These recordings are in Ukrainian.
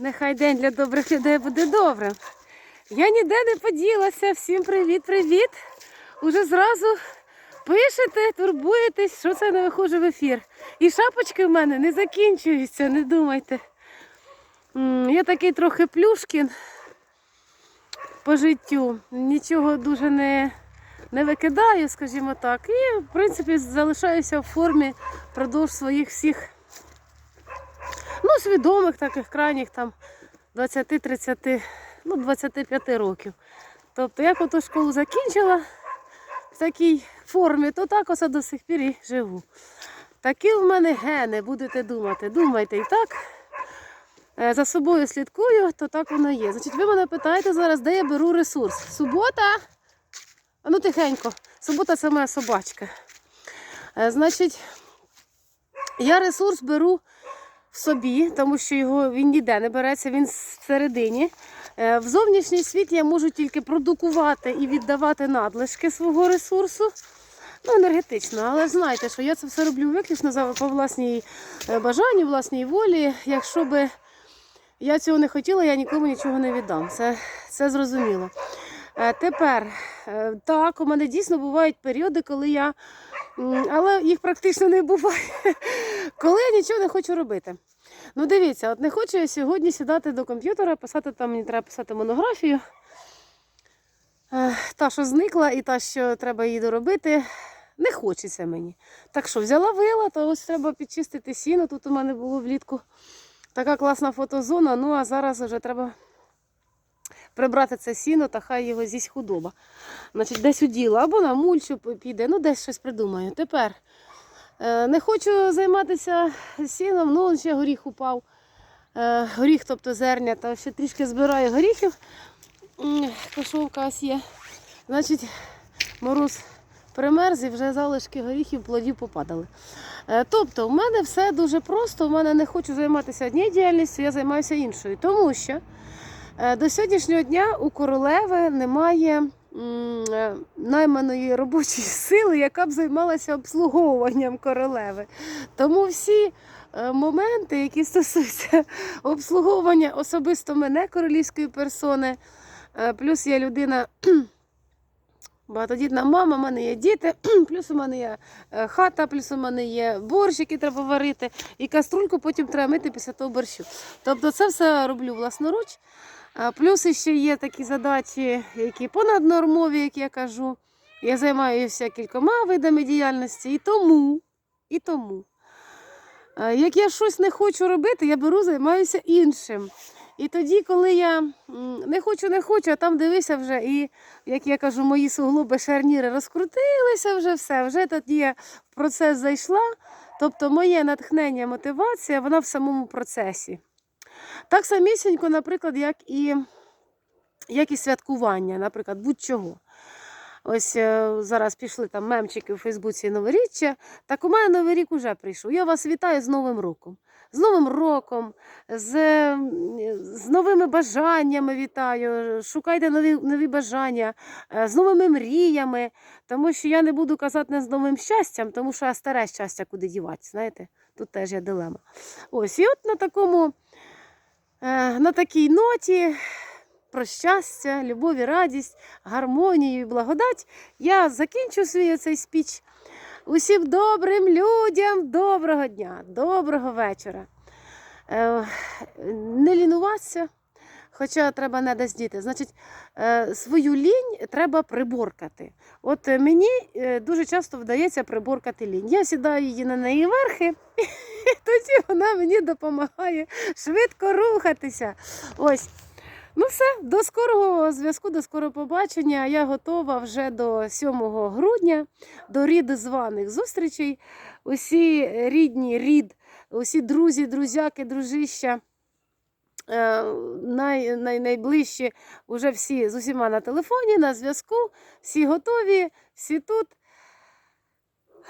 Нехай день для добрих людей буде добрим. Я ніде не поділася. Всім привіт-привіт. Уже зразу пишете, турбуєтесь, що це не виходжу в ефір. І шапочки в мене не закінчуються, не думайте. Я такий трохи плюшкін по життю. Нічого дуже не, не викидаю, скажімо так. І, в принципі, залишаюся в формі впродовж своїх всіх ну, свідомих таких крайніх там 20-30, ну, 25 років. Тобто, як ото школу закінчила в такій формі, то так ось до сих пір і живу. Такі в мене гени, будете думати. Думайте і так. Е, За собою слідкую, то так воно є. Значить, ви мене питаєте зараз, де я беру ресурс. Субота. А ну тихенько. Субота це моя собачка. Е, Значить, я ресурс беру в собі, тому що його він ніде не береться, він всередині. Е, В зовнішній світ я можу тільки продукувати і віддавати надлишки свого ресурсу. Ну, енергетично, але знаєте, що я це все роблю виключно по власній е, бажанні, власній волі. Якщо би я цього не хотіла, я нікому нічого не віддам. Це, це зрозуміло. Е, Тепер, так, у мене дійсно бувають періоди, коли я, але їх практично не буває, коли я нічого не хочу робити. Ну, дивіться, от не хочу я сьогодні сідати до комп'ютера, писати там, мені треба писати монографію. Та, що зникла, і та, що треба її доробити, не хочеться мені. Так що взяла вила, то ось треба підчистити сіно. Тут у мене було влітку така класна фотозона. Ну а зараз вже треба прибрати це сіно та хай його з'їсть худоба. Значить, десь уділа, або на мульчу піде, ну десь щось придумаю. Тепер не хочу займатися сіном, ну ще горіх упав. Е, горіх, тобто зерня, та ще трішки збираю горіхів. Кошовка ось є. Значить, мороз примерз і вже залишки горіхів плодів попадали. Е, Тобто, в мене все дуже просто. У мене не хочу займатися однією діяльністю, я займаюся іншою. Тому що е, до сьогоднішнього дня у королеви немає е, найманої робочої сили, яка б займалася обслуговуванням королеви. Тому всі е, моменти, які стосуються обслуговування особисто мене, королівської персони, е, плюс я людина. Багатодітна мама, в мене є діти, плюс у мене є е, хата, плюс у мене є борщ, який треба варити, і каструльку потім треба мити після того борщу. Тобто це все роблю власноруч. Плюс ще є такі задачі, які понаднормові, як я кажу. Я займаюся кількома видами діяльності, і тому, і тому. Як я щось не хочу робити, я беру, займаюся іншим. І тоді, коли я не хочу, не хочу, а там дивися вже, і, як я кажу, мої суглоби шарніри розкрутилися вже все. Вже тоді я в процес зайшла. Тобто моє натхнення, мотивація, вона в самому процесі. Так самісінько, наприклад, як і, як і святкування, наприклад, будь-чого. Ось е, зараз пішли там мемчики у Фейсбуці новоріччя. Так у мене Новий рік уже прийшов. Я вас вітаю з Новим роком. З Новим роком, з, з новими бажаннями вітаю. Шукайте нові, нові бажання, е, з новими мріями. Тому що я не буду казати не з новим щастям, тому що а старе щастя куди дівати, знаєте? Тут теж є дилема. Ось, і от на такому, на такій ноті про щастя, любов і радість, гармонію і благодать я закінчу свій цей спіч. Усім добрим людям доброго дня, доброго вечора. Е, не лінуватися, хоча треба не десь діти. Значить, е, свою лінь треба приборкати. От е, мені е, дуже часто вдається приборкати лінь. Я сідаю її на неї верхи, тоді вона мені допомагає швидко рухатися. Ось. Ну все, до скорого зв'язку, до скорого побачення. Я готова вже до 7 грудня, до рід званих зустрічей. Усі рідні, рід, усі друзі, друзяки, дружища. е, Най, най, найближчі вже всі з усіма на телефоні, на зв'язку, всі готові, всі тут.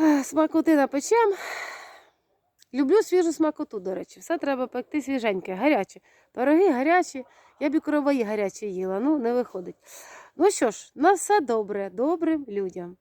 Ех, Смакоти напечем. Люблю свіжу смакоту, до речі. Все треба пекти свіженьке, гаряче. Пироги гарячі. Я б і короваї гарячі їла, ну не виходить. Ну що ж, на все добре, добрим людям.